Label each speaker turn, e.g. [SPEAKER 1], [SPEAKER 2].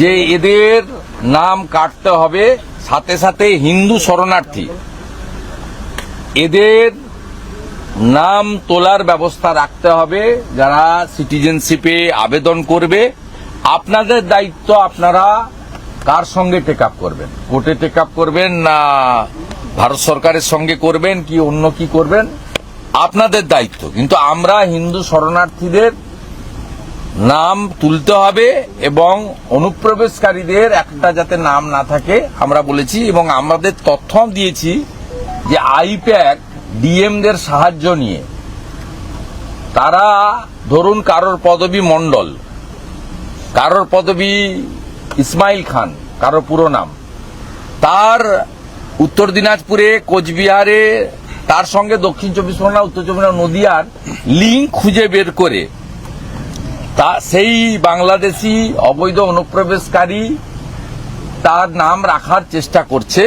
[SPEAKER 1] যে এদের নাম কাটতে হবে, সাথে সাথে হিন্দু শরণার্থী। এদের নাম তোলার ব্যবস্থা রাখতে হবে, যারা সিটিজেনশিপে আবেদন করবে। আপনাদের দায়িত্ব আপনারা কার সঙ্গে টেক আপ করবেন? কোর্টে টেক আপ করবেন না ভারত সরকারের সঙ্গে করবেন, কি অন্য কি করবেন? আপনাদের দায়িত্ব। কিন্তু আমরা হিন্দু শরণার্থীদের নাম তুলতে হবে এবং অনুপ্রবেশকারীদের একটা যাতে নাম না থাকে, আমরা বলেছি, এবং আমাদের তথ্য দিয়েছি যে আইপ্যাক ডিএমদের সাহায্য নিয়ে। তারা ধরুন কারোর পদবী মণ্ডল, কারোর পদবী ইসমাইল খান কারোর পুরো নাম। তার উত্তর দিনাজপুরে, কোচবিহারে, তার সঙ্গে দক্ষিণ চব্বিশ পরগনা, উত্তর চব্বিশ পরগনা, নদিয়ার লিঙ্ক খুঁজে বের করে তা সেই বাংলাদেশি অবৈধ অনুপ্রবেশকারী তার নাম রাখার চেষ্টা করছে।